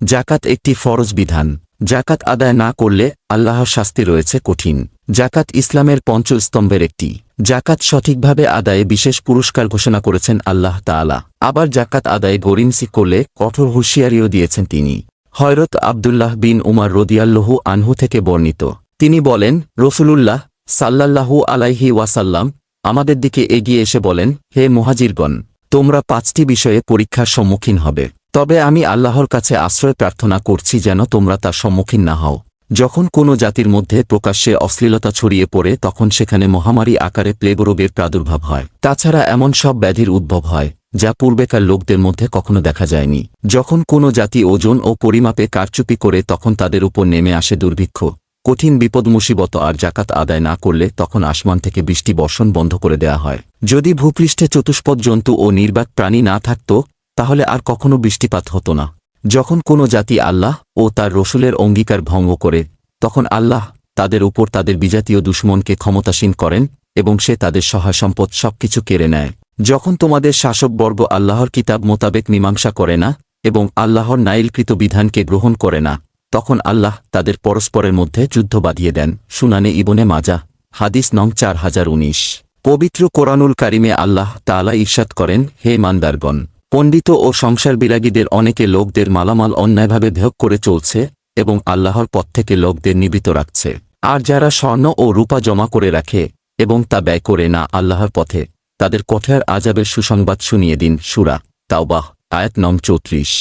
জাকাত একটি ফরজ বিধান। জাকাত আদায় না করলে আল্লাহর শাস্তি রয়েছে কঠিন। জাকাত ইসলামের পঞ্চস্তম্ভের একটি। জাকাত সঠিকভাবে আদায়ে বিশেষ পুরস্কার ঘোষণা করেছেন আল্লাহ তাআলা। আবার জাকাত আদায়ে গরিমসি করলে কঠোর হুঁশিয়ারিও দিয়েছেন তিনি। হয়রত আবদুল্লাহ বিন উমার রদিয়াল্লহু আনহু থেকে বর্ণিত। তিনি বলেন, রসুলুল্লাহ সাল্লাল্লাহু আলাইহি ওয়াসাল্লাম আমাদের দিকে এগিয়ে এসে বলেন, হে মুহাজিরগণ, তোমরা পাঁচটি বিষয়ে পরীক্ষার সম্মুখীন হবে। তবে আমি আল্লাহর কাছে আশ্রয় প্রার্থনা করছি যেন তোমরা তার সম্মুখীন না হও। যখন কোনো জাতির মধ্যে প্রকাশ্যে অশ্লীলতা ছড়িয়ে পড়ে, তখন সেখানে মহামারী আকারে প্লেগ রোগের প্রাদুর্ভাব হয়। তাছাড়া এমন সব ব্যাধির উদ্ভব হয়, যা পূর্বেকার লোকদের মধ্যে কখনো দেখা যায়নি। যখন কোনো জাতি ওজন ও পরিমাপে কারচুপি করে, তখন তাদের উপর নেমে আসে দুর্ভিক্ষ। কঠিন বিপদ, মুসিবত আর জাকাত আদায় না করলে তখন আসমান থেকে বৃষ্টি বর্ষণ বন্ধ করে দেয়া হয়। যদি ভূপৃষ্ঠে চতুষ্পদ জন্তু ও নির্বাক প্রাণী না থাকত তাহলে আর কখনো বৃষ্টিপাত হতো না। যখন কোনো জাতি আল্লাহ ও তার রসুলের অঙ্গীকার ভঙ্গ করে, তখন আল্লাহ তাদের উপর তাদের বিজাতীয় দুশ্মনকে ক্ষমতাসীন করেন এবং সে তাদের সহায় সম্পদ সবকিছু কেড়ে নেয়। যখন তোমাদের শাসকবর্গ আল্লাহর কিতাব মোতাবেক মীমাংসা করে না এবং আল্লাহর নাইলকৃত বিধানকে গ্রহণ করে না, তখন আল্লাহ তাদের পরস্পরের মধ্যে যুদ্ধ বাঁধিয়ে দেন। সুনানে ইবনে মাজা, হাদিস নং চার হাজার উনিশ। পবিত্র কোরআনুল কারিমে আল্লাহ তাআলা ঈর্ষাদ করেন, হে মান্দারগণ! পণ্ডিত ও সংসার বিরাগীদের অনেকে লোকদের মালামাল অন্যায়ভাবে ভোগ করে চলছে এবং আল্লাহর পথ থেকে লোকদের নিবৃত রাখছে। আর যারা স্বর্ণ ও রূপা জমা করে রাখে এবং তা ব্যয় করে না আল্লাহর পথে, তাদের কঠোর আজাবের সুসংবাদ শুনিয়ে দিন সুরা তাওবাহ, আয়াত নং চৌত্রিশ।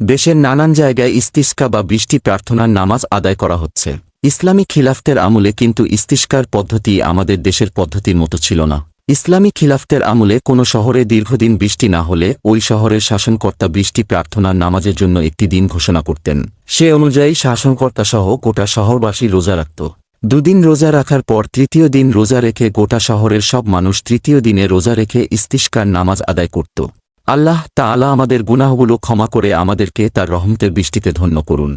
দেশের নানান জায়গায় ইস্তিস্কা বা বৃষ্টি প্রার্থনার নামাজ আদায় করা হচ্ছে। ইসলামী খিলাফতের আমলে কিন্তু ইস্তিস্কার পদ্ধতি আমাদের দেশের পদ্ধতির মতো ছিল না। ইসলামী খিলাফতের আমলে কোনো শহরে দীর্ঘদিন বৃষ্টি না হলে ওই শহরের শাসনকর্তা বৃষ্টি প্রার্থনার নামাজের জন্য একটি দিন ঘোষণা করতেন। সে অনুযায়ী শাসনকর্তা সহ গোটা শহরবাসী রোজা রাখত। দুদিন রোজা রাখার পর তৃতীয় দিন রোজা রেখে গোটা শহরের সব মানুষ তৃতীয় দিনে রোজা রেখে ইস্তিষ্কার নামাজ আদায় করত। আল্লাহ তাআলা আমাদের গুনাহগুলো ক্ষমা করে আমাদেরকে তার রহমতের বৃষ্টিতে ধন্য করুন।